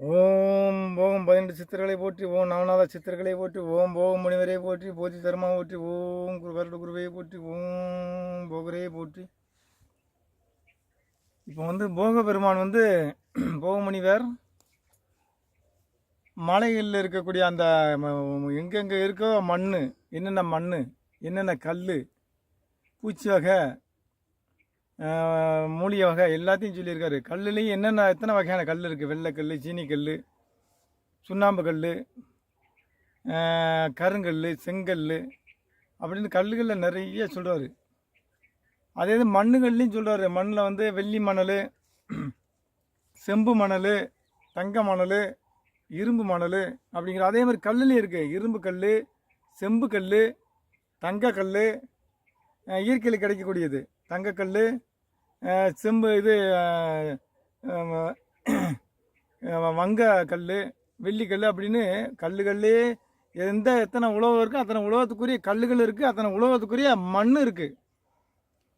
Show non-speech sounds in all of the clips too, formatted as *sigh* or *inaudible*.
ஓம் போகம் பதினெட்டு சித்தர்களை போற்றி ஓம் நவநாத சித்தர்களை போற்றி ஓம் போகம் முனிவரை போற்றி போதி தர்மா போற்றி ஓம் குரு கருட குருவையை போற்றி ஓம் போகரையை போற்றி. இப்போ வந்து போக பெருமான் வந்து *clears throat* போகமுனிவர் மலைகளில் இருக்கக்கூடிய அந்த எங்கெங்கே இருக்கோ மண் என்னென்ன மண் என்னென்ன கல் பூச்சி வகை மூலிகை வகை எல்லாத்தையும் சொல்லியிருக்காரு. கல்லுலேயும் என்னென்ன எத்தனை வகையான கல் இருக்குது வெள்ளைக்கல் சீனிக்கல் சுண்ணாம்பு கல் கருங்கல் செங்கல் அப்படின்னு கல்லுகளில் நிறைய சொல்கிறாரு அதே இது மண்ணுகள்லையும் சொல்கிறாரு மண்ணில் வந்து வெள்ளி மணல் செம்பு மணல் தங்க மணல் இரும்பு மணல் அப்படிங்கிற அதே மாதிரி கல்லுலேயும் இருக்குது இரும்பு கல் செம்பு கல் தங்க கல் இயற்கையில் கிடைக்கக்கூடியது. தங்கக்கல் செம்பு இது வங்க கல் வெள்ளிக்கல் அப்படின்னு கல்லுகள்லே எந்த எத்தனை உழவு இருக்கோ அத்தனை உழவத்துக்குரிய கல்லுகள் இருக்குது அத்தனை உழவத்துக்குரிய மண் இருக்குது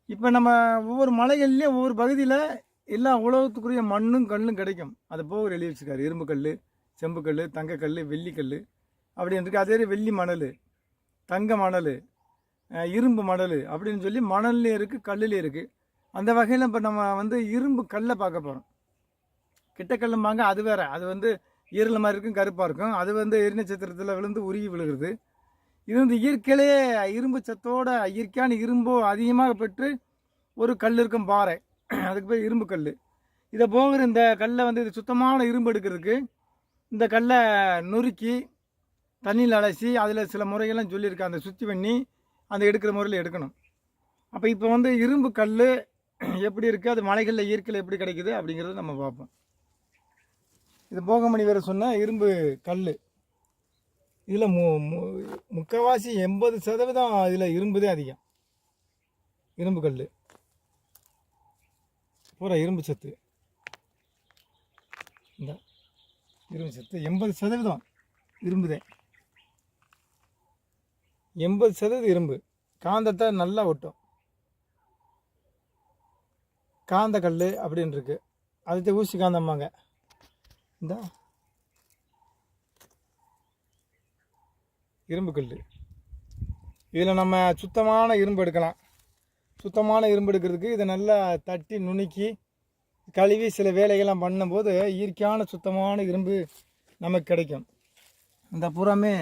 இப்போ நம்ம ஒவ்வொரு மலைகள்லேயும் ஒவ்வொரு பகுதியில் எல்லா உலகத்துக்குரிய மண்ணும் கல்லும் கிடைக்கும். அது போக எழுதி வச்சுருக்காரு இரும்பு கல் செம்பு கல் தங்கக்கல் வெள்ளிக்கல் அப்படின்னு இருக்குது அதே வெள்ளி மணல் தங்க மணல் இரும்பு மணல் அப்படின்னு சொல்லி மணல்லையும் இருக்குது கல்லுலேயும் இருக்குது அந்த வகையில் இப்போ நம்ம வந்து இரும்பு கல்லை பார்க்க போகிறோம் கிட்டக்கல்லும்பாங்க அது வேற. அது வந்து ஈரல் மாதிரி இருக்கும் கருப்பாக இருக்கும். அது வந்து எரிநட்சத்திரத்தில் விழுந்து உருகி விழுகிறது. இது வந்து இயற்கையிலேயே இரும்பு சத்தோட இயற்கையான இரும்போ அதிகமாக பெற்று ஒரு கல் இருக்கும் பாறை. அதுக்கு பேர் இரும்பு கல் இதை போகிற இந்த கல்லை வந்து இது சுத்தமான இரும்பு எடுக்கிறதுக்கு இந்த கல்லை நொறுக்கி தண்ணியில் அலசி அதில் சில முறைகள்லாம் சொல்லியிருக்கேன் அந்த சுத்தி பண்ணி அந்த எடுக்கிற முறையில் எடுக்கணும். அப்போ இப்போ வந்து இரும்பு கல் எப்படி இருக்குது அது மலைகளில் இயற்கையில் எப்படி கிடைக்குது அப்படிங்கிறத நம்ம பார்ப்போம். இது போகமணி வேறு சொன்னால் இரும்பு கல் இதில் மு மு முக்கால்வாசி எண்பது சதவீதம் இதில் இரும்பு தான் அதிகம். இரும்பு கல் பூரா இரும்பு சத்து. இந்த இரும்பு சத்து எண்பது சதவீதம் இரும்பு தான் எண்பது சதவீதம் இரும்பு. காந்தத்தை நல்லா ஒட்டும். காந்த கல் அப்படின்னு இருக்கு. அதுக்கு ஊசி காந்தம்பாங்க. இந்த. இரும்பு கல் இதில் நம்ம சுத்தமான இரும்பு எடுக்கலாம். சுத்தமான இரும்பு எடுக்கிறதுக்கு இதை நல்லா தட்டி நுணுக்கி கழுவி சில வேலைகள்லாம் பண்ணும்போது இயற்கையான சுத்தமான இரும்பு நமக்கு கிடைக்கும். இந்த புறமே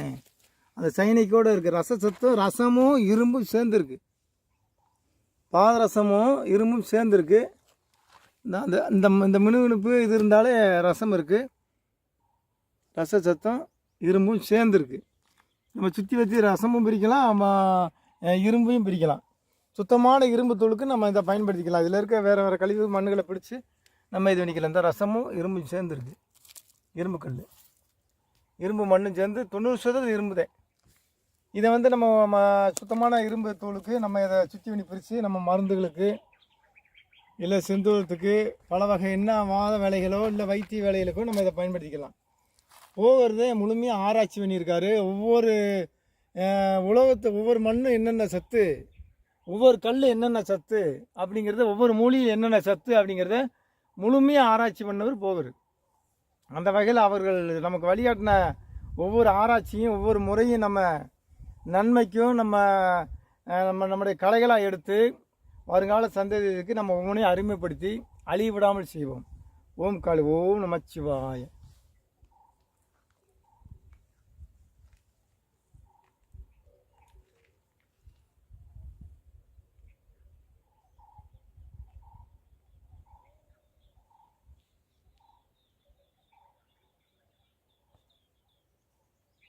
அந்த சைனிக்கோடு இருக்குது ரசசத்தும் ரசமும் இரும்பும் சேர்ந்துருக்கு. பாதரசமும் இரும்பும் சேர்ந்துருக்கு. இந்த அந்த இந்த இந்த மினுமினுப்பு இது இருந்தாலே ரசம் இருக்குது ரச சத்தம் இரும்பும் சேர்ந்துருக்கு. நம்ம சுற்றி வச்சு ரசமும் பிரிக்கலாம் நம்ம இரும்பையும் பிரிக்கலாம். சுத்தமான இரும்பு தூளுக்கு நம்ம இதை பயன்படுத்திக்கலாம். இதில் இருக்க வேறு வேறு கழிவு மண்ணுகளை பிடிச்சி நம்ம இது பண்ணிக்கலாம் இந்த ரசமும் இரும்பும் சேர்ந்துருக்கு. இரும்பு கல் இரும்பு மண்ணும் சேர்ந்து தொண்ணூறு சதவீதம் இரும்புதே. இதை வந்து நம்ம சுத்தமான இரும்பு தூளுக்கு நம்ம இதை சுற்றி பண்ணி பிரித்து நம்ம மருந்துகளுக்கு இல்லை செந்தூரத்துக்கு பல வகை என்ன வாத வேலைகளோ இல்லை வைத்திய வேலைகளுக்கோ நம்ம இதை பயன்படுத்திக்கலாம். போகிறதே முழுமையாக ஆராய்ச்சி பண்ணியிருக்காரு. ஒவ்வொரு உலகத்து ஒவ்வொரு மண்ணும் என்னென்ன சத்து ஒவ்வொரு கல் என்னென்ன சத்து அப்படிங்கிறத ஒவ்வொரு மூலியில் என்னென்ன சத்து அப்படிங்கிறத முழுமையாக ஆராய்ச்சி பண்ணவர் போவர் அந்த வகையில் அவர்கள் நமக்கு வழிகாட்டின ஒவ்வொரு ஆராய்ச்சியும் ஒவ்வொரு முறையும் நம்ம நன்மைக்கும் நம்ம நம்ம நம்முடைய கலைகளாக எடுத்து வருங்கால சந்ததிக்கு நம்ம ஒவ்வொன்றையும் அருமைப்படுத்தி அழிவிடாமல் செய்வோம். ஓம் காளி ஓம் நமச்சிவாயம்.